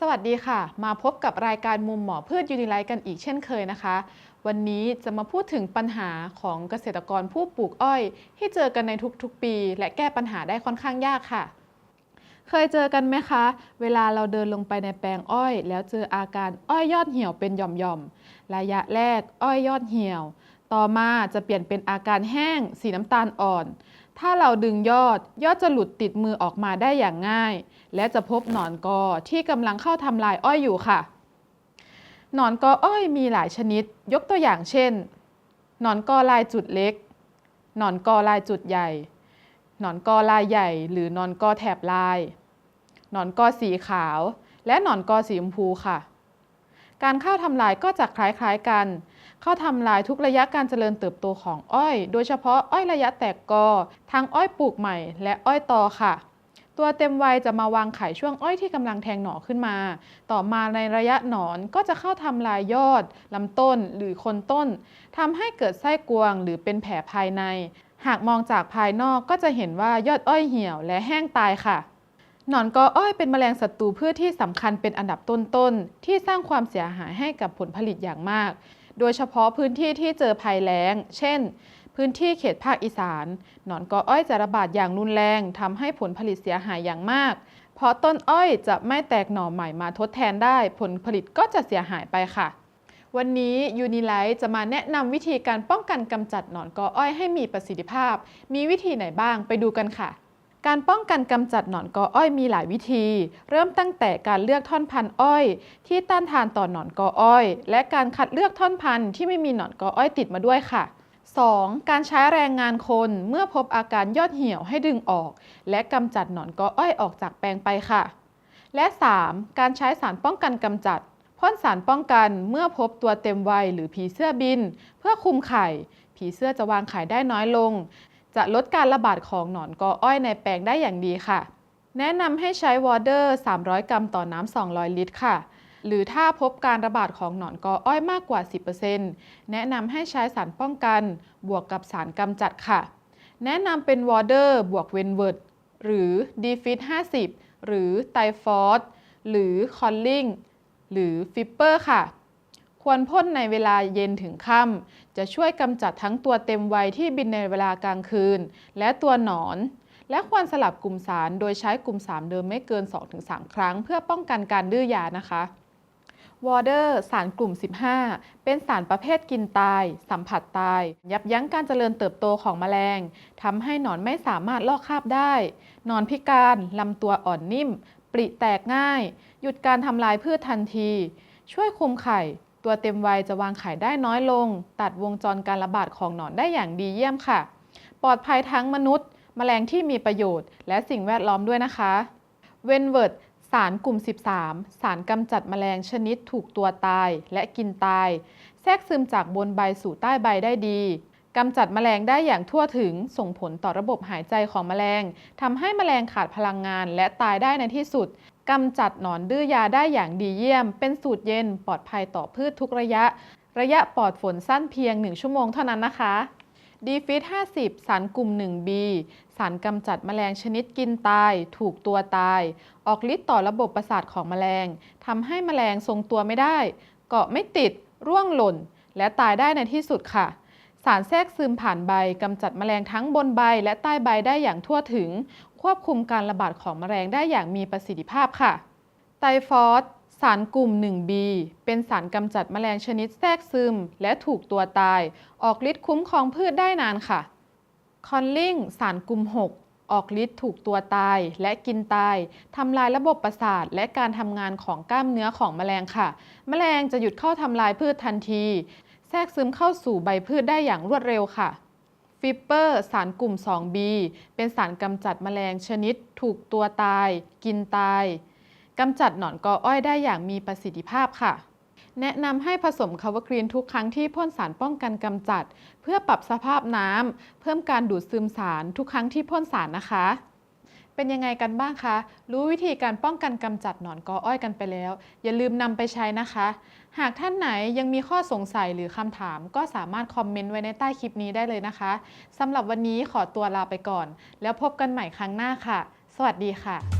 สวัสดีค่ะ มาพบกับรายการมุมหมอพืชยูนิไลท์กันอีกเช่นเคยนะคะ วันนี้จะมาพูดถึงปัญหาของเกษตรกรผู้ปลูกอ้อย ที่เจอกันในทุกๆปี และแก้ปัญหาได้ค่อนข้างยากค่ะ เคยเจอกันไหมคะ เวลาเราเดินลงไปในแปลงอ้อย แล้วเจออาการอ้อยยอดเหี่ยวเป็นหย่อมๆระยะแรกอ้อยยอดเหี่ยว ต่อมาจะเปลี่ยนเป็นอาการแห้ง สีน้ำตาลอ่อน ถ้าเราดึงยอด ยอดจะหลุดติดมือออกมาได้อย่างง่าย และจะพบหนอนกอที่กำลังเข้าทำลายอ้อยอยู่ค่ะ หนอนกออ้อยมีหลายชนิด ยกตัวอย่างเช่น หนอนกอลายจุดเล็ก หนอนกอลายจุดใหญ่ หนอนกอลายใหญ่ หรือหนอนกอแถบลาย หนอนกอสีขาว และหนอนกอสีชมพูค่ะ การเข้าทำลายก็จะคล้ายๆกัน เข้าทำลายทุกระยะการเจริญเติบโตของอ้อย โดยเฉพาะอ้อยระยะแตกกอ ทั้งอ้อยปลูกใหม่และอ้อยตอค่ะ ตัวเต็มวัยจะมาวางไข่ช่วงอ้อยที่กำลังแทงหน่อขึ้นมา ต่อมาในระยะหนอนก็จะเข้าทำลายยอดลำต้นหรือคนต้นทำให้เกิดไส้กวงหรือเป็นแผลภายใน หากมองจากภายนอกก็จะเห็นว่ายอดอ้อยเหี่ยวและแห้งตายค่ะหนอนกออ้อยเป็นแมลงศัตรูพืชที่สำคัญเป็นอันดับต้นๆ ที่สร้างความเสียหายให้กับผลผลิตอย่างมาก โดยเฉพาะพื้นที่ที่เจอภัยแล้ง เช่น พื้นที่เขตภาคอีสาน หนอนกออ้อยจะระบาดอย่างรุนแรงทำให้ผลผลิตเสียหายอย่างมาก เพราะต้นอ้อยจะไม่แตกหน่อใหม่มาทดแทนได้ ผลผลิตก็จะเสียหายไปค่ะ วันนี้ยูนิไลท์จะมาแนะนำวิธีการป้องกันกำจัดหนอนกออ้อยให้มีประสิทธิภาพ มีวิธีไหนบ้างไปดูกันค่ะ การป้องกันกำจัดหนอนกออ้อยมีหลายวิธี เริ่มตั้งแต่การเลือกท่อนพันธุ์อ้อย ที่ต้านทานต่อหนอนกออ้อย และการคัดเลือกท่อนพันธุ์ที่ไม่มีหนอนกออ้อยติดมาด้วยค่ะ 2. การใช้แรงงานคนเมื่อพบอาการยอดเหี่ยวให้ดึงออก และกำจัดหนอนกออ้อยออกจากแปลงไปค่ะ และ 3. การใช้สารป้องกันกำจัดพ่นสารป้องกันเมื่อพบตัวเต็มวัยหรือผีเสื้อบิน เพื่อคุมไข่ ผีเสื้อจะวางไข่ได้น้อยลง จะลดการระบาดของหนอนกออ้อยในแปลงได้อย่างดีค่ะ แนะนำให้ใช้วอเดอร์ 300 กรัมต่อน้ำ 200 ลิตรค่ะ หรือถ้าพบการระบาดของหนอนกออ้อยมากกว่า 10%แนะนำให้ใช้สารป้องกันบวกกับสารกำจัดค่ะ แนะนำเป็นวอเดอร์บวกเวนเวิร์ดหรือดีฟิต50 หรือไตฟอสหรือคอลลิงหรือฟิปเปอร์ค่ะ ควรพ่นในเวลาเย็นถึงค่ำจะช่วยกำจัดทั้งตัวเต็มวัยที่บินในเวลากลางคืน และตัวหนอน และควรสลับกลุ่มสารโดยใช้กลุ่มสารเดิมไม่เกิน 2-3 ครั้ง เพื่อป้องกันการดื้อยานะคะวอเดอร์สารกลุ่ม 15 เป็นสารประเภทกินตาย สัมผัสตาย ยับยั้งการเจริญเติบโตของแมลงทำให้หนอนไม่สามารถลอกคราบได้หนอนพิการลำตัวอ่อนนิ่ม ปริแตกง่าย หยุดการทำลายพืชทันที ช่วยคุมไข่ ตัวเต็มวัยจะวางไข่ได้น้อยลง ตัดวงจรการระบาดของหนอนได้อย่างดีเยี่ยมค่ะ ปลอดภัยทั้งมนุษย์ แมลงที่มีประโยชน์ และสิ่งแวดล้อมด้วยนะคะเวนเวิร์ดสารกลุ่ม 13 สารกำจัดแมลงชนิดถูกตัวตายและกินตาย แทรกซึมจากบนใบสู่ใต้ใบได้ดีกำจัดแมลงได้อย่างทั่วถึงส่งผลต่อระบบหายใจของแมลงทำให้แมลงขาดพลังงานและตายได้ในที่สุด กำจัดหนอนดื้อยาได้อย่างดีเยี่ยม เป็นสูตรเย็นปลอดภัยต่อพืชทุกระยะ ระยะปลอดฝนสั้นเพียง 1 ชั่วโมงเท่านั้นนะคะดีฟิต50 สารกลุ่ม 1B สารกำจัดแมลงชนิดกินตาย ถูกตัวตาย ออกฤทธิ์ต่อระบบประสาทของแมลงทำให้แมลงทรงตัวไม่ได้ เกาะไม่ติด ร่วงหล่น และตายได้ในที่สุดค่ะ สารแทรกซึมผ่านใบกำจัดแมลงทั้งบนใบและใต้ใบได้อย่างทั่วถึง ควบคุมการระบาดของแมลงได้อย่างมีประสิทธิภาพค่ะ ไตฟอสสารกลุ่ม 1B เป็นสารกำจัดแมลงชนิดแทรกซึม และถูกตัวตาย ออกฤทธิ์คุ้มครองพืชได้นานค่ะ คอนลิงสารกลุ่ม 6 ออกฤทธิ์ถูกตัวตายและกินตายทำลายระบบประสาท และการทำงานของกล้ามเนื้อของแมลงค่ะแมลงจะหยุดเข้าทำลายพืชทันที แทรกซึมเข้าสู่ใบพืชได้อย่างรวดเร็วค่ะ ฟิปเปอร์สารกลุ่ม 2B เป็นสารกำจัดแมลงชนิดถูกตัวตาย กินตายกำจัดหนอนกออ้อยได้อย่างมีประสิทธิภาพค่ะ แนะนำให้ผสมคาวกรีนทุกครั้งที่พ่นสารป้องกันกำจัด เพื่อปรับสภาพน้ำเพิ่มการดูดซึมสารทุกครั้งที่พ่นสารนะคะ เป็นยังไงกันบ้างคะ รู้วิธีการป้องกันกำจัดหนอนกออ้อยกันไปแล้ว อย่าลืมนำไปใช้นะคะ หากท่านไหนยังมีข้อสงสัยหรือคำถาม ก็สามารถคอมเมนต์ไว้ในใต้คลิปนี้ได้เลยนะคะสำหรับวันนี้ขอตัวลาไปก่อน แล้วพบกันใหม่ครั้งหน้าค่ะ สวัสดีค่ะ